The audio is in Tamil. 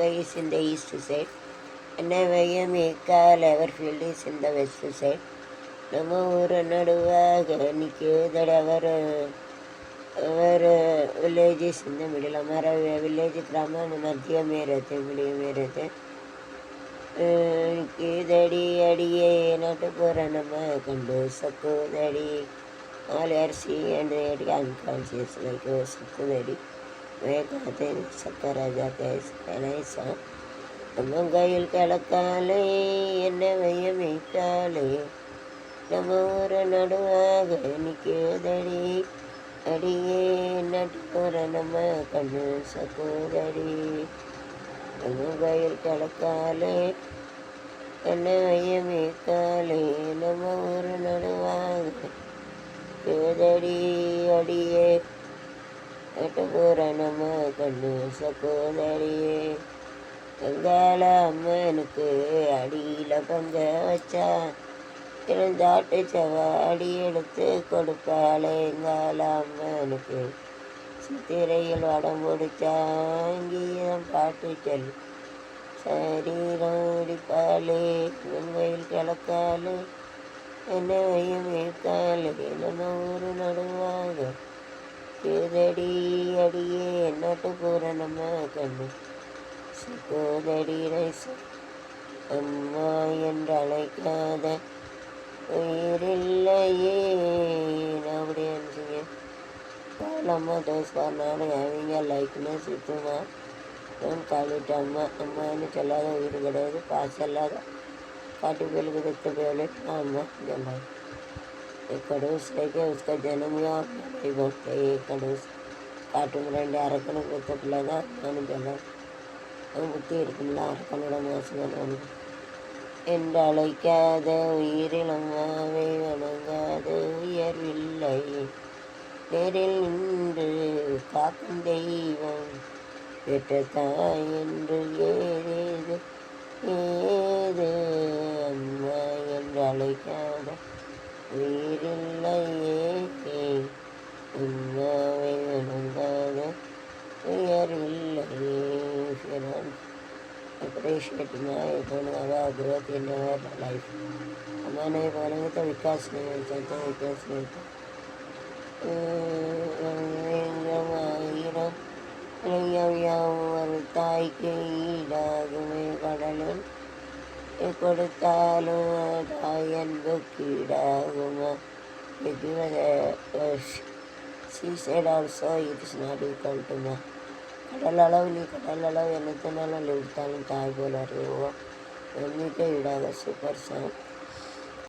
Canada is in the east side, and Jamaica Leverfield is in the west side. ನಮ್ಮ ಊರ ನಡುವಾಗ ನಿಕ್ಕೇದಡ ಅವರ ಅವರ ವಿಲೇಜಸ್ ಇಂದ ಮಿಡಲ್ ಅಮರ ವಿಲೇಜ್ ಗ್ರಾಮ ಮಧ್ಯ ಮೇರತ್ತೆ ಮಿಡಿಯ ಮೇರತ್ತೆ ಇದಡಿ ಅಡಿಯೇ ನಾಟ ಪೋರ ನಮ್ಮ ಕಂಡು ಸಕ್ಕುದಡಿ ಆಲ್ ಆರ್ ಸಿ ಅಂಡ್ ಅಂಕಾನ್ಸಿಯಸ್ ಲೈಕ್ ಸಕ್ಕುದಡಿ வேகாதில் சக்கரஜகேஷ் கணேசா அம்மங்காயில் கலக்காலே என்ன வையம் வைத்தாலே நம்ம ஒரு நடுவாக நிற்கிறதடி அடியே நடுப்புற நம்ம கண்ணு சகோதரி. அம்மங்காயில் கலக்காலே என்ன வையம் வைத்தாலே நம்ம ஒரு நடுவாக. கேதடி அடியே நட்டுப்புற நம்ம கண்ணு சக்குதடியே எங்கால அம்மனுக்கு அடியில் பங்க வச்சா இருந்தாட்டு செவாடி எடுத்து கொடுப்பாளே எங்கால அம்மனுக்கு சித்திரையில் வடம் பிடிச்சா அங்கேயும் பாட்டு சொல்லி சரீரம் இடிப்பாளே வெங்கையில் கிளக்காளே என்ன வையும் இருக்காளே நம்ம ஊர் நடுவாங்க கேதடி കാട്ടുപൂരണമാ കണ്ണു സഹോദരീരസ அம்மா என்று அழைக்காத உயிரில்லையே அப்படியே நினச்சிங்க பாலம்மா தோஸ் பாருனாலும் அவங்க லைக்குமே சித்துமா. நான் காலிட்டு அம்மா அம்மான்னு சொல்லாத உயிர் கிடையாது பாசம் இல்லாத காட்டு பேலுக்கு செத்து பேலு அம்மா சொல்லாது கடவுள் சிலைக்கே உஸ்கா ஜனமியா கடவுள் கடவுள் காட்டும் ரெண்டு அரக்கணும் கொடுத்தப்பில் தான் அனுப்பலாம் அது புத்தி இருக்கும்ல அரக்கனோட மாசுகள் என்று அழைக்காத உயிரிலங்காவே வணங்காத உயர்வில்லை நேரில் நின்று காக்கும் தெய்வம் பெற்ற தாய் என்று ஏதேது ஏது? அம்மா என்று அழைக்காத உயிரில்லையே உம்மா ప్రవేశపెట్టింది ఇతనుగా గ్రోత్ ఇన్ యువర్ లైఫ్ అలానే మనమిత వికాస్ నిమిత్తంతో వికాస్ నిమిత్తం ஒரு தாய்க்கு ஈடாகுமே கடலும் கொடுத்தாலும் தாயன்புக்கு ஈடாகுமா இது seaside also it's not equal to ma கடல் அளவு நீ கடல் அளவு என்னத்தினாலும் விட்டாலும் தாய் போல அறிவோம் எண்ணிக்கை இடாக சூப்பர் சாங்